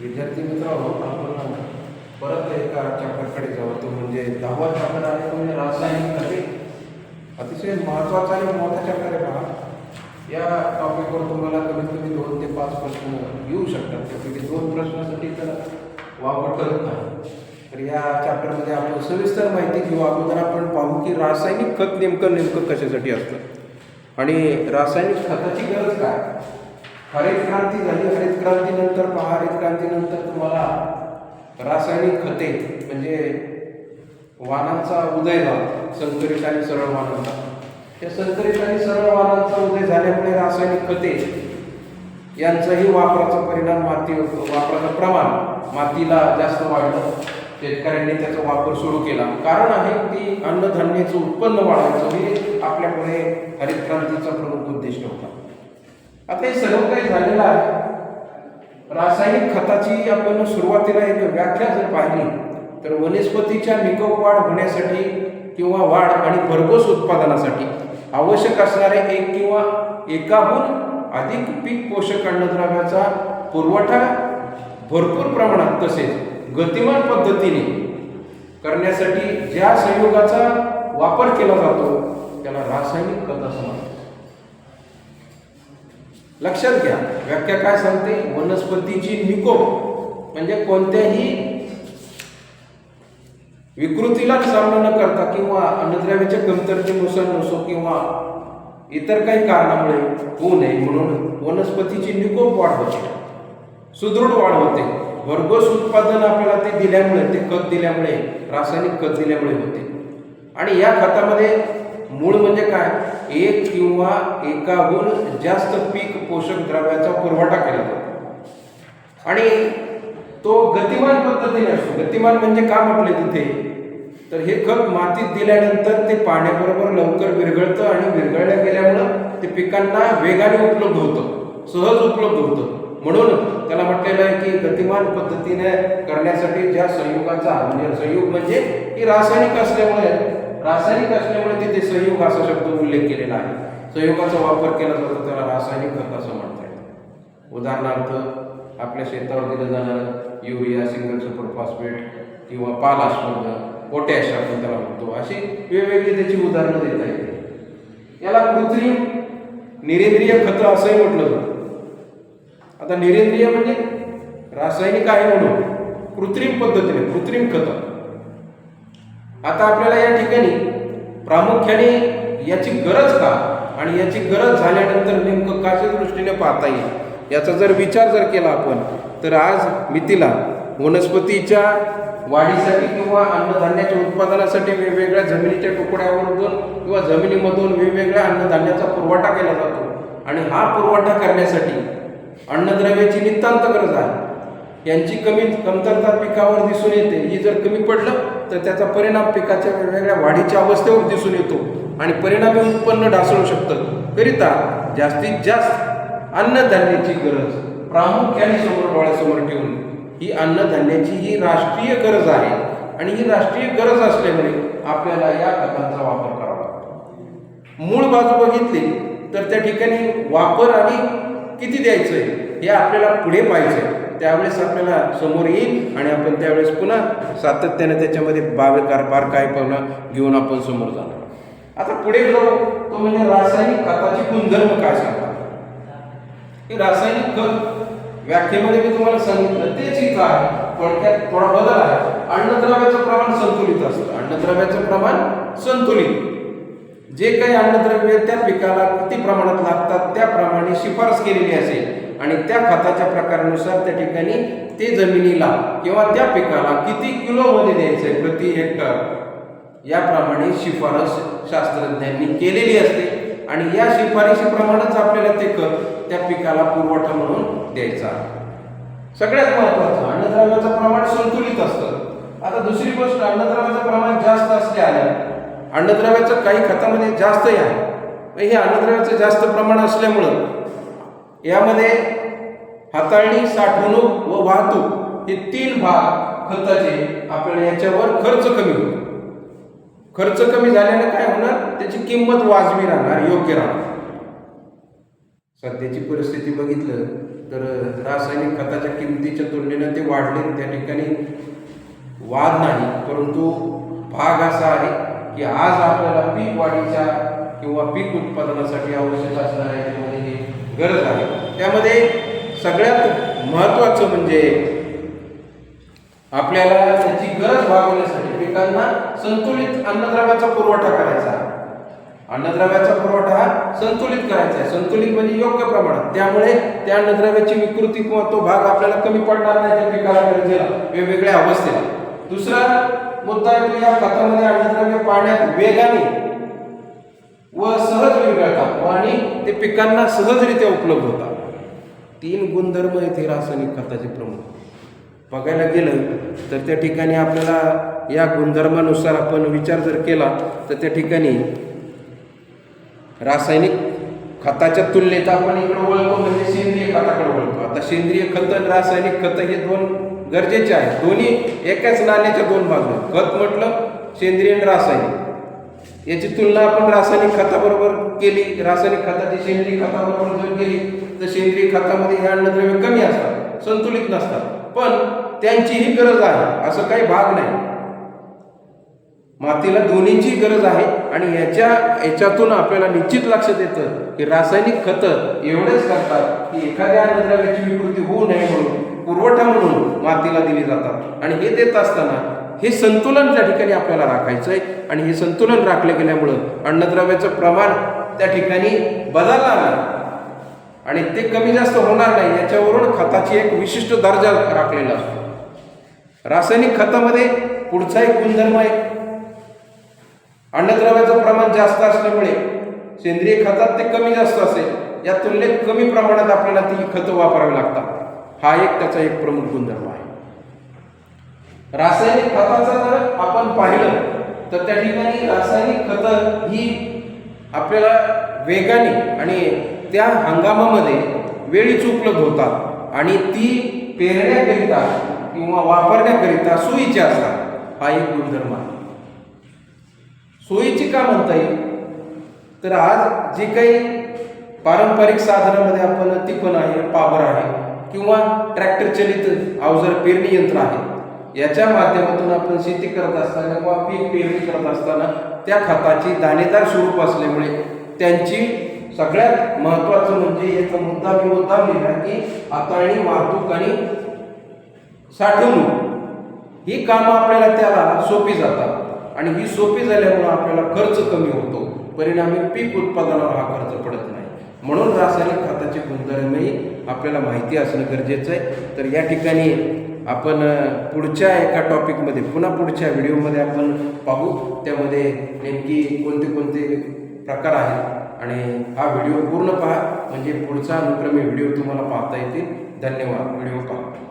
विद्यार्थी मित्रांनो आपण परत एका चॅप्टरकडे जाऊ. तो म्हणजे दहावा चॅप्टर आहे तो म्हणजे रासायनिक खते अतिशय महत्त्वाचा आणि मोठा चॅप्टर आहे पहा या टॉपिकवर तुम्हाला कमीत कमी दोन ते पाच प्रश्न येऊ शकतात. त्यापैकी दोन प्रश्नासाठी तर वापर करत नाही. तर या चॅप्टरमध्ये आपण सविस्तर माहिती घेऊ. अगोदर आपण पाहू की रासायनिक खत नेमकं नेमकं कशासाठी असतं? आणि रासायनिक खताची गरज काय? हरित क्रांती झाली हरित क्रांतीनंतर पहा हरित क्रांतीनंतर तुम्हाला रासायनिक खते म्हणजे वाहनांचा उदय झाला संकरित आणि सरळ वाहनांचा त्या संकरित आणि सरळ वाहनांचा उदय झाल्यामुळे रासायनिक खते यांचाही वापराचा परिणाम माती वापराचं प्रमाण मातीला जास्त वाढलं. शेतकऱ्यांनी त्याचा वापर सुरू केला. कारण आहे की अन्नधान्याचं उत्पन्न वाढवायचं हे आपल्यापुढे हरित क्रांतीचा प्रमुख उद्दिष्ट होता. आता हे सर्व काही झालेलं आहे. रासायनिक खताची आपण सुरुवातीला एक व्याख्या जर पाहिली तर वनस्पतीच्या निकोप वाढ होण्यासाठी किंवा वाढ आणि भरघोस उत्पादनासाठी आवश्यक असणारे एक किंवा एकाहून अधिक पीक पोषक अन्नद्रव्याचा पुरवठा भरपूर प्रमाणात तसेच गतिमान पद्धतीने करण्यासाठी ज्या संयोगाचा वापर केला जातो त्याला रासायनिक खत असं म्हणतात. लक्षात घ्या. व्याख्या काय सांगते? वनस्पतीची निकोप म्हणजे कोणत्याही विकृतीला सामना न करता किंवा अन्नद्रव्याच्या कमतरतेनुसार नसो किंवा इतर काही कारणामुळे होऊ नये म्हणून वनस्पतीची निकोप वाढ होते सुदृढ वाढ होते भरघोस उत्पादन आपल्याला ते दिल्यामुळे ते खत दिल्यामुळे रासायनिक खत दिल्यामुळे होते. आणि या खतामध्ये मूळ म्हणजे काय? एक किंवा एकाहून जास्त पीक पोषक द्रव्याचा पुरवठा केला जातो. आणि तो गतिमान पद्धतीने असतो. गतिमान म्हणजे का म्हटले तिथे? तर हे खत मातीत दिल्यानंतर ते पाण्याबरोबर लवकर विरघळतं आणि विरघळल्या गेल्यामुळं ते पिकांना वेगाने उपलब्ध होतं. सहज उपलब्ध होतं. म्हणून त्याला म्हटलेलं आहे की गतिमान पद्धतीने करण्यासाठी ज्या संयुगाचा म्हणजे संयुग म्हणजे ही रासायनिक असल्यामुळे रासायनिक असल्यामुळे तिथे संयुग असा शब्द उल्लेख केलेला आहे. संयुगाचा वापर केला जातो त्याला रासायनिक खत असं म्हणता येतं उदाहरणार्थ आपल्या शेतावर दिलं जाणारं युरिया सिंगल सुपर फॉस्फेट किंवा पालाश म्हणतं पोटॅश आपण त्याला म्हणतो. अशी वेगवेगळी त्याची उदाहरणं देता येते याला कृत्रिम निरेंद्रिय खतं असंही म्हटलं जातं. आता निरेंद्रिय म्हणजे रासायनिक आहे म्हणून कृत्रिम पद्धतीने कृत्रिम खतं. आता आपल्याला या ठिकाणी प्रामुख्याने याची गरज का? आणि याची गरज झाल्यानंतर नेमकं काच्या दृष्टीने पाहता येईल? याचा जर विचार जर केला आपण तर आज मितीला वनस्पतीच्या वाढीसाठी किंवा अन्नधान्याच्या उत्पादनासाठी वेगवेगळ्या जमिनीच्या तुकड्यावरून किंवा जमिनीमधून वेगवेगळ्या अन्नधान्याचा पुरवठा केला जातो. आणि हा पुरवठा करण्यासाठी अन्नद्रव्याची नितांत गरज आहे. यांची कमी कमतरता पिकावर दिसून येते. ही जर कमी पडलं तर त्याचा परिणाम पिकाच्या वेगवेगळ्या वाढीच्या अवस्थेवर दिसून येतो आणि परिणामी उत्पन्न ढासळू शकतं. करिता जास्तीत जास्त अन्नधान्याची गरज प्रामुख्याने समोर डोळ्यासमोर ठेवून ही अन्नधान्याची ही राष्ट्रीय गरज आहे आणि ही राष्ट्रीय गरज असल्यामुळे आपल्याला या खतांचा वापर करावा लागतो. मूळ बाजू बघितली तर त्या ठिकाणी वापर आणि किती द्यायचं आहे हे आपल्याला पुढे पाहिजे त्यावेळेस आपल्याला समोर येईल आणि आपण त्यावेळेस पुन्हा सातत्याने त्याच्यामध्ये बावेकार बारकाईपणा घेऊन आपण समोर जाणार. आता पुढे जाऊ तो म्हणजे रासायनिक खताचे गुणधर्म काय सांगतात? हे रासायनिक खत व्याख्येमध्ये मी तुम्हाला सांगितलं तेच इथं आहे. थोडक्यात थोडा बदल आहे. अन्नद्रव्याचं प्रमाण संतुलित असतं. अन्नद्रव्याचं प्रमाण संतुलित. जे काही अन्नद्रव्य त्या पिकाला किती प्रमाणात लागतात त्याप्रमाणे शिफारस केलेली असेल आणि त्या खताच्या प्रकारानुसार त्या ठिकाणी ते जमिनीला किंवा त्या पिकाला किती किलोमध्ये द्यायचं आहे प्रति हेक्टर? याप्रमाणे शिफारस शास्त्रज्ञांनी केलेली असते. आणि या शिफारशीप्रमाणेच आपल्याला ते खत त्या पिकाला पुरवठा म्हणून द्यायचा सगळ्यात महत्वाचं अन्नद्रव्याचं प्रमाण संतुलित असतं. आता दुसरी गोष्ट अन्नद्रव्याचं प्रमाण जास्त असल्याने अन्नद्रव्याचं काही खतामध्ये जास्तही आहे. हे अन्नद्रव्याचं जास्त प्रमाण असल्यामुळं यामध्ये हाताळणी साठवणूक व वाहतूक हे तीन भाग खताचे आपण याच्यावर खर्च कमी होतो. खर्च कमी झाल्याने काय होणार? त्याची किंमत वाजवी राहणार योग्य राहणार. सध्याची परिस्थिती बघितलं तर रासायनिक खताच्या किमतीच्या तुलनेनं ते वाढले. त्या ठिकाणी वाद नाही परंतु भाग असा आहे की आज आपल्याला पीक वाढीच्या किंवा पीक उत्पादनासाठी आवश्यक असणाऱ्या गरज आहे. त्यामध्ये सगळ्यात महत्त्वाचं म्हणजे आपल्याला त्याची गरज भागवण्यासाठी पिकांना संतुलित अन्नद्रव्याचा पुरवठा करायचा आहे. अन्नद्रव्याचा पुरवठा हा संतुलित करायचा आहे. संतुलित म्हणजे योग्य प्रमाणात. त्यामुळे त्या अन्नद्रव्याची विकृती किंवा तो भाग आपल्याला कमी पडणार नाही त्या पिकाला गरजेला. वेगवेगळ्या अवस्थेला. दुसरा मुद्दा येतो या खतामध्ये अन्नद्रव्य पाण्यात वेगाने व सहज विरघळतात व आणि ते पिकांना सहजरित्या उपलब्ध होतात. तीन गुणधर्म येथे रासायनिक खताचे प्रमुख. बघायला गेलं तर त्या ठिकाणी आपल्याला या गुणधर्मानुसार आपण विचार जर केला तर त्या ठिकाणी रासायनिक खताच्या तुलनेत आपण इकडे वळतो म्हणजे सेंद्रिय खताकडे वळतो आता सेंद्रिय खत आणि रासायनिक खत हे दोन गरजेचे आहेत. दोन्ही एकाच नाण्याच्या दोन बाजू खत म्हटलं सेंद्रिय आणि रासायनिक. याची तुलना आपण रासायनिक खताबरोबर केली. रासायनिक खताची सेंद्रिय खताबरोबर जर केली तर सेंद्रिय खतामध्ये हे अन्नद्रव्य कमी असतात संतुलित नसतात. पण त्यांचीही गरज आहे असं काही भाग नाही. मातीला दोन्हीची गरज आहे आणि याच्या याच्यातून आपल्याला निश्चित लक्षात येतं की रासायनिक खतं एवढेच करतात की एखाद्या अन्नद्रव्याची विकृती होऊ नये म्हणून पुरवठा म्हणून मातीला दिली जातात. आणि हे देत असताना हे संतुलन त्या ठिकाणी आपल्याला राखायचं आहे आणि हे संतुलन राखलं गेल्यामुळं अन्नद्रव्याचं प्रमाण त्या ठिकाणी बदलणार नाही. आणि ते कमी जास्त होणार नाही याच्यावरून खताची एक विशिष्ट दर्जा राखलेला असतो. रासायनिक खतामध्ये पुढचा एक गुणधर्म आहे. अन्नद्रव्याचं प्रमाण जास्त असल्यामुळे सेंद्रिय खतात ते कमी जास्त असेल या तुलनेत कमी प्रमाणात आपल्याला ती खतं वापरावी लागतात. हा एक त्याचा एक प्रमुख गुणधर्म आहे. रासायनिक खताचं जर आपण पाहिलं तर त्या ठिकाणी रासायनिक खतं ही आपल्याला वेगाने आणि त्या हंगामामध्ये वेळीच उपलब्ध होतात. आणि ती पेरण्याकरिता किंवा वापरण्याकरिता सोयीची असतात. हा एक गुणधर्म आहे. सोयीची का म्हणता येईल? तर आज जे काही पारंपरिक साधनामध्ये आपण तिपण आहे पावर आहे किंवा ट्रॅक्टर चलित अवजार पेरणी यंत्र आहे. याच्या माध्यमातून आपण शेती करत असताना किंवा पीक पेरणी करत असताना त्या खताची दाणेदार स्वरूप असल्यामुळे त्यांची सगळ्यात महत्त्वाचं म्हणजे याचा मुद्दा मी मुद्दा लिहिला की हाताळणी वाहतूक आणि साठवणूक ही कामं आपल्याला त्याला सोपी जातात. आणि ही सोपी झाल्यामुळं आपल्याला खर्च कमी होतो. परिणामी पीक उत्पादनावर हा खर्च पडत नाही. म्हणून रासायनिक खताचे गुणधर्मही आपल्याला माहिती असणं गरजेचं आहे. तर या ठिकाणी आपण पुढच्या एका टॉपिकमध्ये पुन्हा पुढच्या व्हिडिओमध्ये आपण पाहू. त्यामध्ये नेमकी कोणते कोणते प्रकार आहेत आणि हा व्हिडिओ पूर्ण पहा. म्हणजे पुढचा अनुक्रमे व्हिडिओ तुम्हाला पाहता येतील. धन्यवाद. व्हिडिओ पहा.